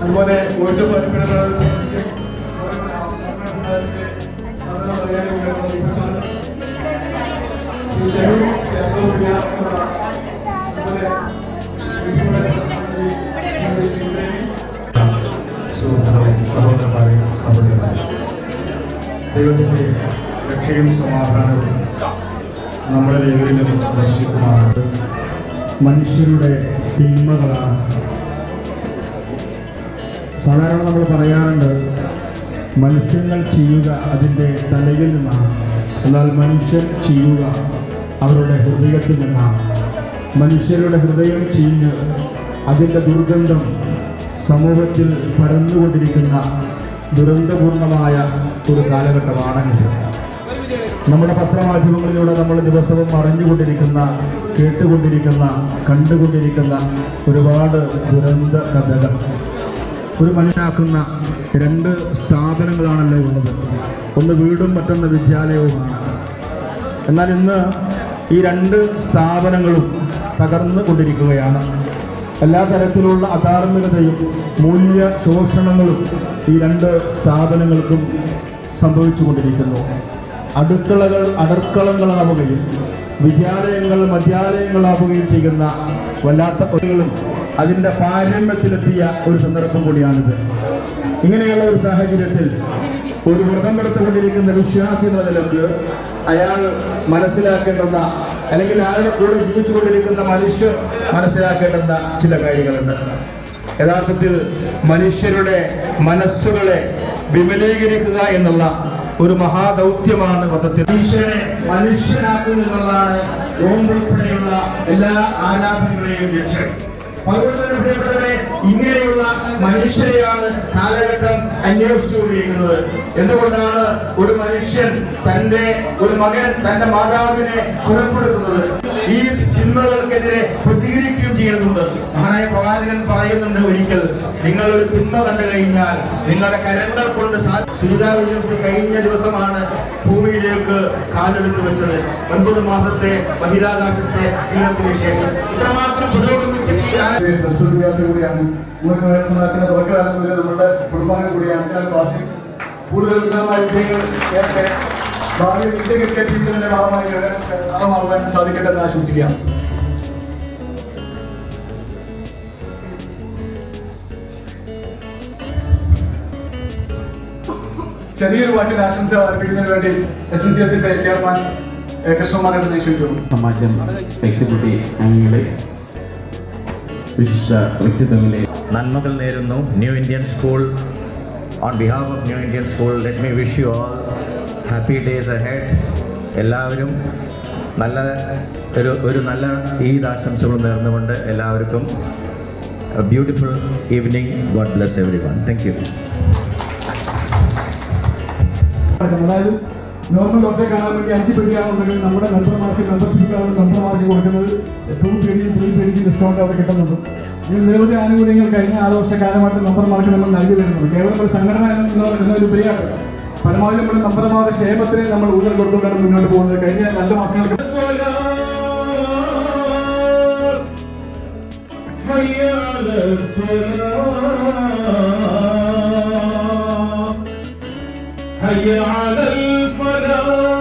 അതുപോലെ വോയിസ് ദൈവത്തിന്റെ രക്ഷയും സമാധാനവും നമ്മുടെ ദൈവത്തിൽ നിന്ന് ദർശിക്കുമാറുണ്ട് മനുഷ്യരുടെ തിന്മകളാണ്. സാധാരണ നമ്മൾ പറയാറുണ്ട് മത്സ്യങ്ങൾ ചെയ്യുക അതിന്റെ തലയിൽ നിന്നാണ്. എന്നാൽ മനുഷ്യൻ ചെയ്യുക അവരുടെ ഹൃദയത്തിൽ നിന്നാണ്. മനുഷ്യരുടെ ഹൃദയം ചീഞ്ഞ് അതിന്റെ ദുർഗന്ധം സമൂഹത്തിൽ പരന്നുകൊണ്ടിരിക്കുന്ന ദുരന്തപൂർണമായ ഒരു കാലഘട്ടമാണിത് നമ്മുടെ പത്രമാധ്യമങ്ങളിലൂടെ നമ്മൾ ദിവസവും അറിഞ്ഞുകൊണ്ടിരിക്കുന്ന കേട്ടുകൊണ്ടിരിക്കുന്ന കണ്ടുകൊണ്ടിരിക്കുന്ന ഒരുപാട് ദുരന്ത കഥകൾ. ഒരു മനുഷ്യനാക്കുന്ന രണ്ട് സ്ഥാപനങ്ങളാണല്ലോ ഉള്ളത്. ഒന്ന് വീടും മറ്റൊന്ന് വിദ്യാലയവുമാണ്. എന്നാൽ ഇന്ന് ഈ രണ്ട് സ്ഥാപനങ്ങളും തകർന്നു കൊണ്ടിരിക്കുകയാണ്. എല്ലാ തരത്തിലുള്ള അധാർമികതയും മൂല്യ ശോഷണങ്ങളും ഈ രണ്ട് സ്ഥാപനങ്ങൾക്കും സംഭവിച്ചു കൊണ്ടിരിക്കുന്നു. അടുക്കളകൾ അടർക്കളങ്ങളാവുകയും വിദ്യാലയങ്ങൾ മദ്യാലയങ്ങളാവുകയും ചെയ്യുന്ന വല്ലാത്ത കൊലകളും അതിന്റെ പാരമ്യത്തിലെത്തിയ ഒരു സന്ദർഭം കൂടിയാണിത്. ഇങ്ങനെയുള്ള ഒരു സാഹചര്യത്തിൽ ഒരു വ്രതം എടുത്തുകൊണ്ടിരിക്കുന്ന വിശ്വാസി എന്ന നിലയ്ക്ക് അയാൾ മനസ്സിലാക്കേണ്ടുന്ന അല്ലെങ്കിൽ അയാളുടെ കൂടെ ജീവിച്ചുകൊണ്ടിരിക്കുന്ന മനുഷ്യർ മനസ്സിലാക്കേണ്ടുന്ന ചില കാര്യങ്ങളുണ്ട്. യഥാർത്ഥത്തിൽ മനുഷ്യരുടെ മനസ്സുകളെ വിമലീകരിക്കുക എന്നുള്ള ഒരു മഹാദൗത്യമാണ് മതത്തിൽ ഈശ്വരനെ മനുഷ്യനാക്കുക എന്നുള്ളതാണ് ഓമ്പുൾപ്പെടെയുള്ള എല്ലാ ആരാധനകളെയും ലക്ഷ്യം. ഇങ്ങനെയുള്ള മനുഷ്യരെയാണ് കാലഘട്ടം അന്വേഷിച്ചുകൊണ്ടിരിക്കുന്നത് എന്തുകൊണ്ടാണ് ഒരു മനുഷ്യൻ തന്റെ ഒരു മകൻ തന്റെ മാതാവിനെ കൊലപ്പെടുത്തുന്നത്? ഈ തിന്മകൾക്കെതിരെ പ്രതികരിക്കുകയും ചെയ്യുന്നുണ്ട്. പ്രവാചകൻ പറയുന്നുണ്ട് ഒരിക്കൽ നിങ്ങൾ ഒരു തിന്മ കണ്ടു കഴിഞ്ഞാൽ നിങ്ങളുടെ കരങ്ങൾ കൊണ്ട് സുനിതാ വില്യംസ് കഴിഞ്ഞ ദിവസമാണ് ഭൂമിയിലേക്ക് കാലെടുത്ത് വെച്ചത്. ഒൻപത് മാസത്തെ ബഹിരാകാശത്തെ ജീവിതത്തിന് ശേഷം. ഇത്രമാത്രം പുരോഗമിച്ച നമ്മുടെ കൂടുതൽ ഉന്നതമായ വിജയങ്ങൾ ഇന്ത്യ ക്രിക്കറ്റ് ടീമിന്റെ ഭാഗമായി സാധിക്കട്ടെ എന്ന് ആശംസിക്കാം. ചെറിയൊരു വാക്കിൽ ആശംസ അർപ്പിക്കുന്നതിന് വേണ്ടി എസ് എൻ സി എസിന്റെ ചെയർമാൻ ക്ഷണിച്ചു സമാജം എക്സിക്യൂട്ടീവ് അംഗങ്ങളെ വിശിഷ്ട വ്യക്തിത്വങ്ങളെ നന്മകൾ നേരുന്നു. New Indian school on behalf of new Indian school let me wish you all happy days ahead എല്ലാവരും നല്ല ഒരു ഒരു നല്ല ഈദ് ആശംസകളും നേർന്നുകൊണ്ട് എല്ലാവർക്കും beautiful evening God bless everyone thank you അതായത് നോർമൽ ഡോക്ടറെ കാണാൻ വേണ്ടി അഞ്ച് പേടിയാണെന്നുണ്ടെങ്കിൽ നമ്മുടെ മെമ്പർമാർക്ക് മെമ്പർഷിപ്പിലാണ് മെമ്പർമാർക്ക് കൊടുക്കുന്നത്. ടൂ പേടി ത്രീ പേടിക്ക് ഡിസ്കൗണ്ട് അവിടെ കിട്ടുന്നുണ്ട് ഇതിൽ നിരവധി ആനുകൂല്യങ്ങൾ കഴിഞ്ഞ ആറ് വർഷക്കാലമായിട്ട് മെമ്പർമാർക്ക് നമ്മൾ നൽകി വരുന്നുണ്ട് കേവലം ഒരു സംഘടന എന്ന എന്നൊരു പേരാണ് പരമാവധി നമ്മുടെ മെമ്പർമാരുടെ ക്ഷേമത്തിന് നമ്മൾ ഊന്നൽ കൊടുത്തുകൊണ്ടാണ് മുന്നോട്ട് പോകുന്നത്. കഴിഞ്ഞ രണ്ട് മാസങ്ങൾക്ക് هيا على الفلاح.